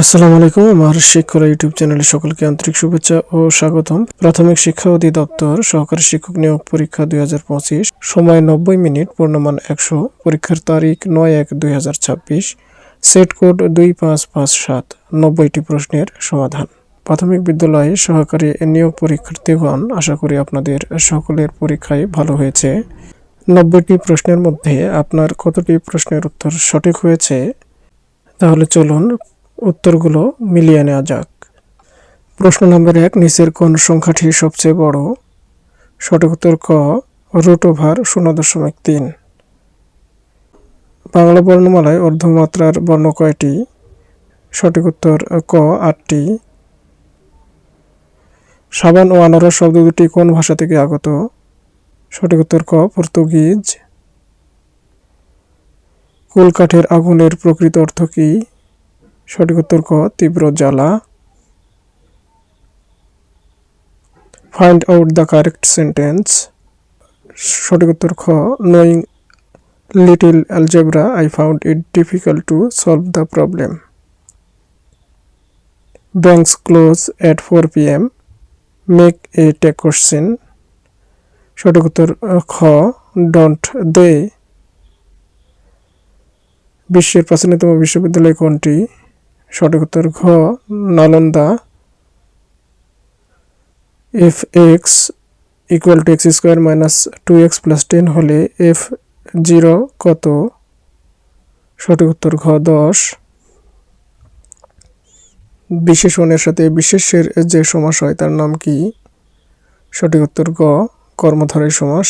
আসসালামু আলাইকুম, আমার শিক্ষরা ইউটিউব চ্যানেলে সকলকে আন্তরিক শুভেচ্ছা ও স্বাগতম। প্রাথমিক শিক্ষা অধিদপ্তর সহকারী শিক্ষক নিয়োগ পরীক্ষা দুই হাজার পঁচিশ, সময় নব্বই মিনিট, পূর্ণমান একশো, পরীক্ষার তারিখ নয় এক দুই সেট কোড দুই পাঁচ পাঁচ সাত, নব্বইটি প্রশ্নের সমাধান। প্রাথমিক বিদ্যালয়ে সহকারী নিয়োগ পরীক্ষার্থীগণ, আশা করি আপনাদের সকলের পরীক্ষায় ভালো হয়েছে। নব্বইটি প্রশ্নের মধ্যে আপনার কতটি প্রশ্নের উত্তর সঠিক হয়েছে? তাহলে চলুন উত্তরগুলো মিলিয়ে নেওয়া যাক। প্রশ্ন নম্বর এক, নিচের কোন সংখ্যাটি সবচেয়ে বড়? সঠিক উত্তর ক, রুট ওভার শূন্য দশমিক তিন। বাংলা বর্ণমালায় অর্ধমাত্রার বর্ণ কয়টি? সঠিক উত্তর ক, আটটি। সাবান ও আনারস শব্দ দুটি কোন ভাষা থেকে আগত? সঠিক উত্তর ক, পর্তুগিজ। কুলকাঠের আগুনের প্রকৃত অর্থ কী? সঠিক উত্তর ক, তীব্র জ্বালা। Find out the correct sentence সঠিক উত্তর খ knowing little algebra I found it difficult to solve the problem banks close at four P M make a take question সঠিক উত্তর খ ডোন্ট দে বিশ্বের প্রাচীনতম বিশ্ববিদ্যালয় কোনটি? সঠিক উত্তর ঘ, Nalanda. F X equal to X square minus two X plus ten হলে এফ জিরো কত? সঠিক উত্তর ঘ, দশ। বিশেষণের সাথে বিশেষের যে সমাস হয় তার নাম কি? সঠিক উত্তর গ কর্মধারয় সমাস।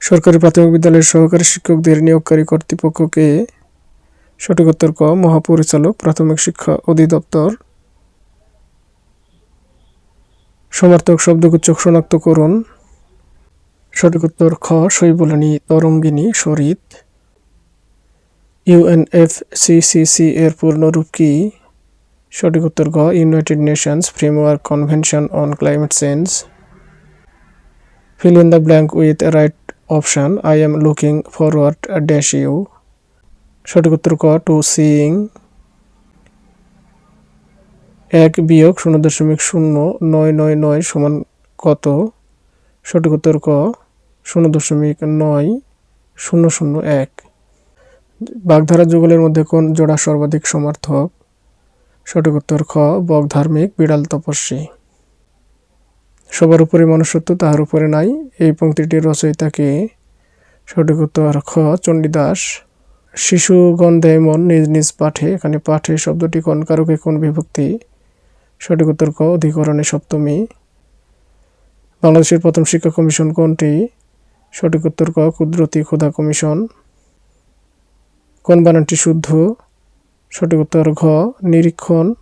সরকারি প্রাথমিক বিদ্যালয়ের সহকারী শিক্ষকদের নিয়োগকারী কর্তৃপক্ষকে সঠিক উত্তর ক, মহাপরিচালক, প্রাথমিক শিক্ষা অধিদপ্তর। সমার্থক শব্দগুচ্ছ শনাক্ত করুন সঠিক খ, শৈবলিনী, তরঙ্গিনী, শরীত। ইউএনএফসিসিসি এর পূর্ণরূপ কি? সঠিক উত্তর গ, United Nations Framework Convention on Climate Change. Fill in the blank with right option I am looking forward dash you সঠিক উত্তর ক, টু সিং এক বিয়োগ শূন্য দশমিক শূন্য নয় নয় নয় সমান কত? সঠিক উত্তর ক, শূন্য দশমিক নয় শূন্য শূন্য এক। বাগধারা যুগলের মধ্যে কোন জোড়া সর্বাধিক সমার্থক? সঠিক উত্তর খ বগধার্মিক বিড়াল তপস্বী। সবার উপরে মনুষ্যত্ব, তাহার উপরে নাই। এই পংক্তিটির রচয়িতাকে সঠিক উত্তর খ, চণ্ডীদাস। শিশুগণ দেয় মন নিজ নিজ পাঠে, এখানে পাঠে শব্দটি কোন কারকে কোন বিভক্তি? সঠিক উত্তর ক অধিকরণে সপ্তমী। বাংলাদেশের প্রথম শিক্ষা কমিশন কোনটি? সঠিক উত্তর ক কুদরতি ক্ষুধা কমিশন। কোন বানানটি শুদ্ধ? সঠিক উত্তর ঘ, নিরীক্ষণ।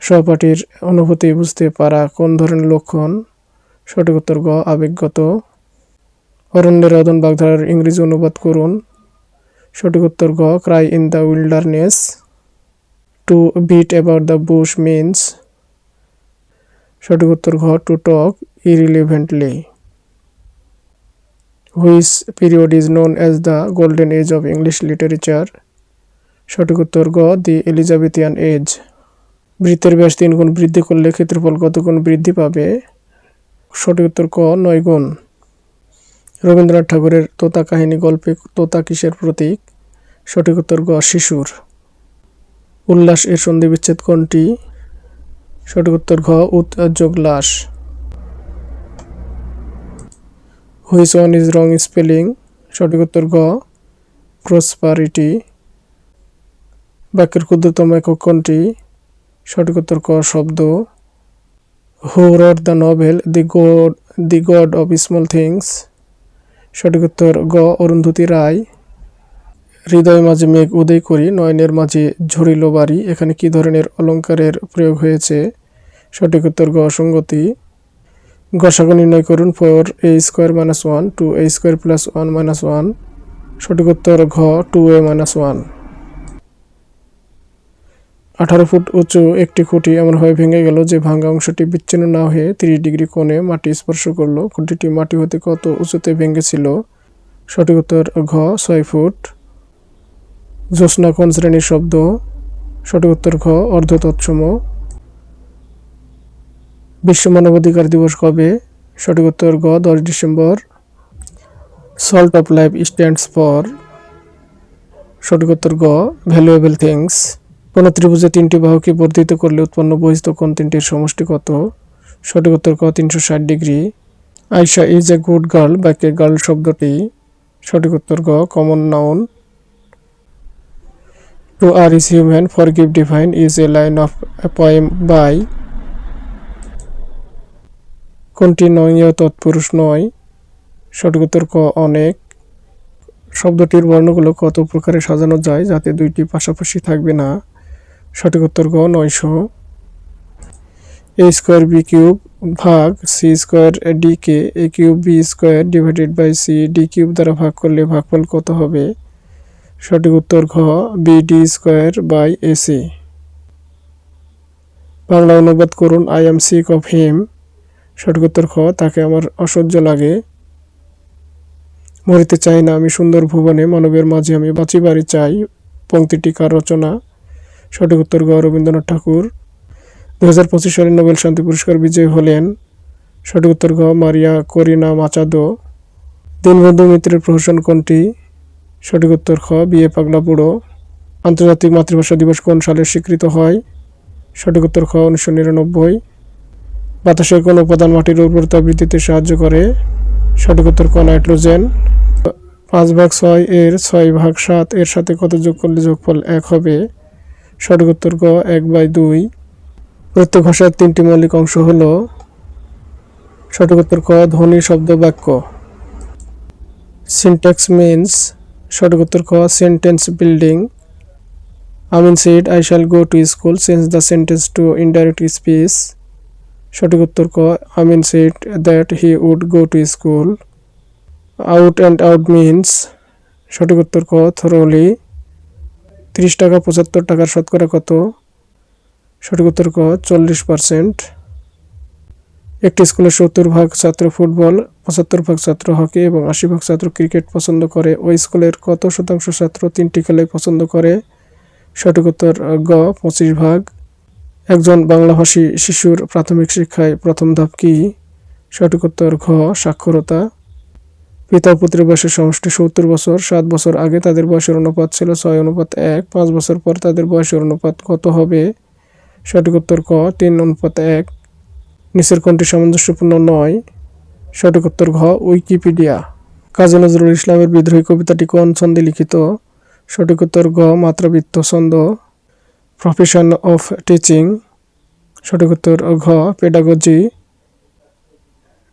সহপাঠীর অনুভূতি বুঝতে পারা কোন ধরনের লক্ষণ? সঠিক উত্তর গ, আবেগগত। অরণ্যের রদন বাগধারার ইংরেজি অনুবাদ করুন। সঠিক উত্তর গ cry in the wilderness to beat about the bush means সঠিক উত্তর ঘ to talk irrelevantly whose period is known as the golden age of English literature সঠিক উত্তর গ দি এলিজাবেথিয়ান এজ বৃত্তের ব্যাস তিন গুণ বৃদ্ধি করলে ক্ষেত্রফল কত গুণ বৃদ্ধি পাবে? সঠিক উত্তর ক, নয় গুণ। রবীন্দ্রনাথ ঠাকুরের তোতা কাহিনী গল্পে তোতা কিসের প্রতীক? সঠিক উত্তর গ শিশুর। উল্লাস এর সন্ধি বিচ্ছেদ কোনটি? সঠিক উত্তর ঘ উদ্যোগলাস which one is wrong spelling? সঠিক উত্তর গ প্রসপারিটি। বাক্যের ক্ষুদ্রতম একক কোনটি? সঠিক উত্তর ক, শব্দ। Who wrote the novel, the God the God of Small Things. সঠিক উত্তর গ, অরুন্ধতী রায়। হৃদয় মাঝে মেঘ উদয় করি, নয়নের মাঝে ঝরিল বাড়ি। এখানে কি ধরনের অলঙ্কারের প্রয়োগ হয়েছে? সঠিক উত্তর গ, অসঙ্গতি। গসাগু নির্ণয় করুন, four A square minus one, two A square plus one minus one. সঠিক উত্তর ঘ, টু এ মাইনাস ওয়ান। আঠারো ফুট উঁচু একটি খুঁটি এমনভাবে ভেঙে গেল যে ভাঙা অংশটি বিচ্ছিন্ন না হয়ে তিরিশ ডিগ্রি কোণে মাটি স্পর্শ করল। খুঁটিটি মাটি হতে কত উঁচুতে ভেঙেছিল? সঠিক উত্তর, ঘ, ছয় ফুট। জ্যোৎস্না কোন শ্রেণির শব্দ? সঠিক উত্তর, ঘ অর্ধ তৎসম বিশ্ব মানবাধিকার দিবস কবে? সঠিক উত্তর গ দশ December. Salt of life stands for. সঠিক উত্তর গ ভ্যালুয়েবল থিংস। কোন ত্রিভুজে তিনটি বাহুকে বর্ধিত করলে উৎপন্ন বহিস্থ কোণ তিনটির সমষ্টি কত? সঠিক উত্তর ক, তিনশো ষাট degree. Aisha is a good girl বাক্যে গার্ল শব্দটি, সঠিক উত্তর গ, common noun. To err is human forgive divine, is a line of poem by. কোনটি নয় তৎপুরুষ নয়। সঠিক উত্তর ক, অনেক। শব্দটির বর্ণগুলো কত প্রকারে সাজানো যায় যাতে দুইটি পাশাপাশি থাকবে না? সঠিক উত্তর গ, নয়শো। এ স্কোয়ার বি কিউব ভাগ C square D K a cube b square divided by c d cube দ্বারা ভাগ করলে ভাগফল কত হবে? সঠিক উত্তর ঘ b d square by a c Bangla অনুবাদ করুন I am sick of him সঠিক উত্তর খ তাকে আমার অসহ্য লাগে। মরিতে চাই না আমি সুন্দর ভুবনে, মানবের মাঝে আমি বাঁচিবারই চাই পঙ্ক্তিটি কার রচনা। সঠিক উত্তর গ রবীন্দ্রনাথ ঠাকুর। দু হাজার পঁচিশ সালে নোবেল শান্তি পুরস্কার বিজয়ী হলেন সঠিক উত্তর গ মারিয়া করিনা মাচাদো। দীনবন্ধু মিত্রের প্রহসন কোনটি? সঠিক উত্তর খ বিয়ে পাগলা বুড়ো। আন্তর্জাতিক মাতৃভাষা দিবস কোন সালে স্বীকৃত হয়? সঠিক উত্তর খ, উনিশশো নিরানব্বই। বাতাসের কোন উপাদান মাটির উর্বরতা বৃদ্ধিতে সাহায্য করে? সঠিক উত্তর ক, নাইট্রোজেন। পাঁচ ভাগ ছয় এর ছয় ভাগ সাত এর সাথে কত যোগ করলে যোগফল এক হবে? সঠিক উত্তর গ, এক বাই দুই। প্রত্যেক ভাষার তিনটি মৌলিক অংশ হল সঠিক উত্তর ক, ধ্বনি, শব্দ, বাক্য। সিনট্যাক্স মিনস সঠিক উত্তর ক sentence building Amin said I shall go to school change the sentence to indirect speech সঠিক উত্তর ক Amin said that he would go to school out and out means সঠিক উত্তর ক থরোলি তিরিশ টাকা, পঁচাত্তর টাকার শতকরা কত? সঠিক উত্তর ক, চল্লিশ পার্সেন্ট। একটি স্কুলের সত্তর ভাগ ছাত্র ফুটবল, পঁচাত্তর ভাগ ছাত্র হকি এবং আশি ভাগ ছাত্র ক্রিকেট পছন্দ করে। ওই স্কুলের কত শতাংশ ছাত্র তিনটি খেলাই পছন্দ করে? সঠিক উত্তর গ, পঁচিশ ভাগ। একজন বাংলাভাষী শিশুর প্রাথমিক শিক্ষায় প্রথম ধাপ কি? সঠিক উত্তর ঘ, সাক্ষরতা। পিতা পুত্রের বয়সের সমষ্টি সত্তর বছর, সাত বছর আগে তাদের বয়সের অনুপাত ছিল ছয়, অনুপাত এক। পাঁচ বছর পর তাদের বয়সের অনুপাত কত হবে? সঠিক উত্তর ক, তিন, অনুপাত এক। নিচের কোনটি সামঞ্জস্যপূর্ণ? নয়। সঠিক উত্তর ঘ, উইকিপিডিয়া। কাজী নজরুল ইসলামের বিদ্রোহী কবিতাটি কোন ছন্দে লিখিত? সঠিক উত্তর গ মাত্রাবৃত্ত ছন্দ। প্রফেশন অফ টিচিং সঠিক উত্তর ঘ পেডাগজি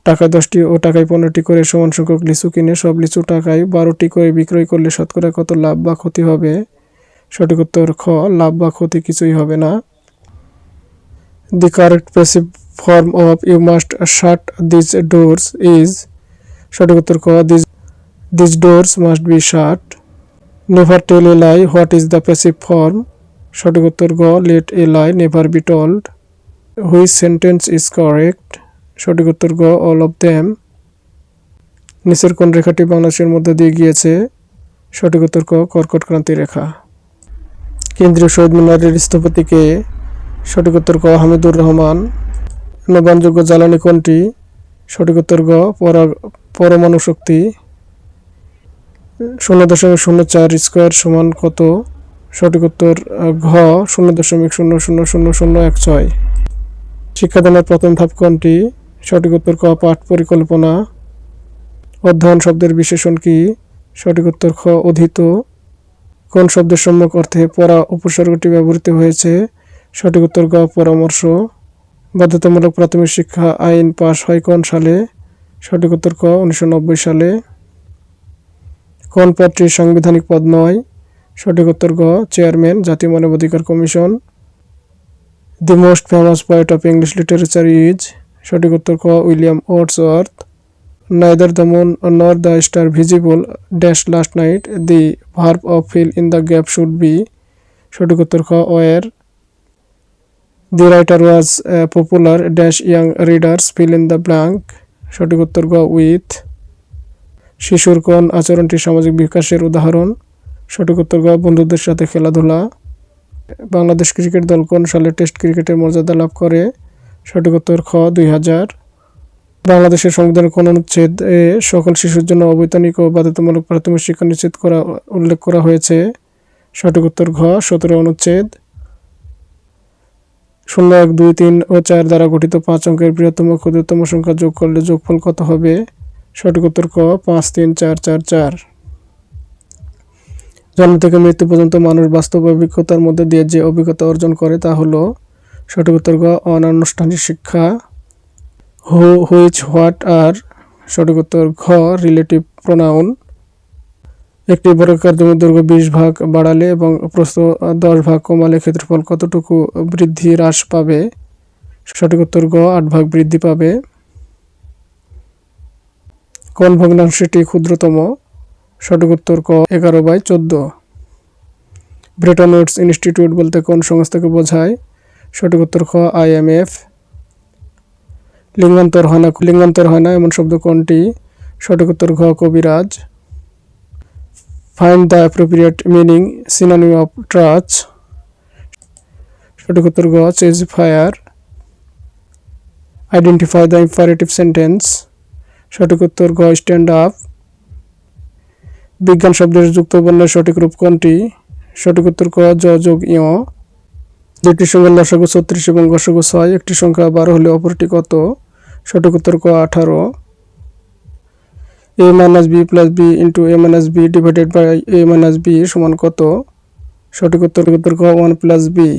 টাকা দশটি ও টাকায় পনেরোটি করে সমান সংখ্যক লিচু কিনে সব লিচু টাকায় বারোটি করে বিক্রয় করলে শতকরা কত লাভ বা ক্ষতি হবে? সঠিক উত্তর, খ, লাভ বা ক্ষতি কিছুই হবে না। The correct passive form of you must shut this doors is সঠিক উত্তর ক this this doors must be shut never tell a lie what is the passive form সঠিক উত্তর, গ let a lie never be told which sentence is correct সঠিক উত্তর গ all of them নিচের কোন রেখাটি বাংলাদেশের মধ্যে দিয়ে গিয়েছে? সঠিক উত্তর ক, কর্কট ক্রান্তি রেখা। কেন্দ্রীয় শহীদ মিনারের স্থপতিকে সঠিক উত্তর ক, হামিদুর রহমান। নবানযোগ্য জ্বালানি কোনটি? সঠিক উত্তর গ পরমাণু শক্তি। শূন্য দশমিক শূন্য চার স্কোয়ার সমান কত? সঠিক উত্তর ঘ, শূন্য দশমিক শূন্য শূন্য শূন্য শূন্য এক ছয়। শিক্ষাদানের প্রথম ধাপ কোনটি? সঠিক উত্তর ক পাঠ পরিকল্পনা। অধ্যয়ন শব্দের বিশেষণ কি? সঠিক উত্তর খ, অধীত। কোন শব্দের সম্যক অর্থে পড়া উপসর্গটি ব্যবহৃত হয়েছে? সঠিক উত্তর গ, পরামর্শ। বাধ্যতামূলক প্রাথমিক শিক্ষা আইন পাশ হয় কোন সালে? সঠিক উত্তর ক, উনিশশো সালে। কোন পদটি সাংবিধানিক পদ নয়? সঠিক উত্তর গ, চেয়ারম্যান, জাতীয় মানবাধিকার commission. The most famous poet of English literature is সঠিক উত্তর ক William Wordsworth. Neither the moon nor the star visible dash last night the verb of fill in the gap should be সঠিক উত্তর খ were. The writer was popular dash young readers fill in the blank সঠিক উত্তর খ with. শিশুর কোন আচরণটি সামাজিক বিকাশের উদাহরণ। সঠিক উত্তর খ বন্ধুদের সাথে খেলাধুলা। বাংলাদেশ ক্রিকেট দল কোন সালে টেস্ট ক্রিকেটের মর্যাদা লাভ করে? সঠিক উত্তর খ দুই হাজার। বাংলাদেশের সংবিধানের কোন অনুচ্ছেদ এ সকল শিশুর জন্য অবৈতনিক ও বাধ্যতামূলক প্রাথমিক শিক্ষা নিশ্চিত করা, উল্লেখ করা হয়েছে। সঠিক উত্তর ঘ সতেরো অনুচ্ছেদ। শূন্য এক দুই তিন ও চার দ্বারা গঠিত পাঁচ অঙ্কের বৃহত্তম ক্ষুদ্রতম সংখ্যা যোগ করলে যোগফল কত হবে? সঠিক উত্তর ক পাঁচ তিন চার চার চার। জন্ম থেকে মৃত্যু পর্যন্ত মানুষ বাস্তব অভিজ্ঞতার মধ্যে দিয়ে যে অভিজ্ঞতা অর্জন করে তা হলো সঠিক উত্তর গ, অনানুষ্ঠানিক শিক্ষা। হু, হুইচ, হোয়াট আর সঠিক উত্তর ঘ, রিলেটিভ প্রোনাউন। একটি বর্গাকার জমির দৈর্ঘ্য বিশ ভাগ বাড়ালে এবং প্রস্থ দশ ভাগ কমালে ক্ষেত্রফল কতটুকু বৃদ্ধি হ্রাস পাবে? সঠিক উত্তর গ, আট ভাগ বৃদ্ধি পাবে। কোন ভগ্নাংশটি ক্ষুদ্রতম। সঠিক উত্তর ক, এগারো বাই চোদ্দ। ব্রেটন ইনস্টিটিউট বলতে কোন সংস্থাকে বোঝায়? সঠিক উত্তর খ আইএমএফ লিঙ্গান্তর হয় না, লিঙ্গান্তর হয় না, এমন শব্দ কোনটি? সঠিক উত্তর ঘ, কবিরাজ। Find the appropriate meaning synonym of trash সঠিক উত্তর গ chase fire identify the imperative sentence সঠিক উত্তর গ স্ট্যান্ড আপ বিজ্ঞান শব্দের যুক্ত বর্ণের সঠিক রূপ কোনটি? সঠিক উত্তর ক যোগ ইয় দুটি সংখ্যার লসাগু ছত্রিশ এবং গসাগু ছয়। একটি সংখ্যা বারো হলে অপরটি কত? সঠিক উত্তর ক, আঠারো। A minus b plus b into a minus b divided by a minus b সমান কত? সঠিক উত্তর উত্তর ক ওয়ান প্লাস বি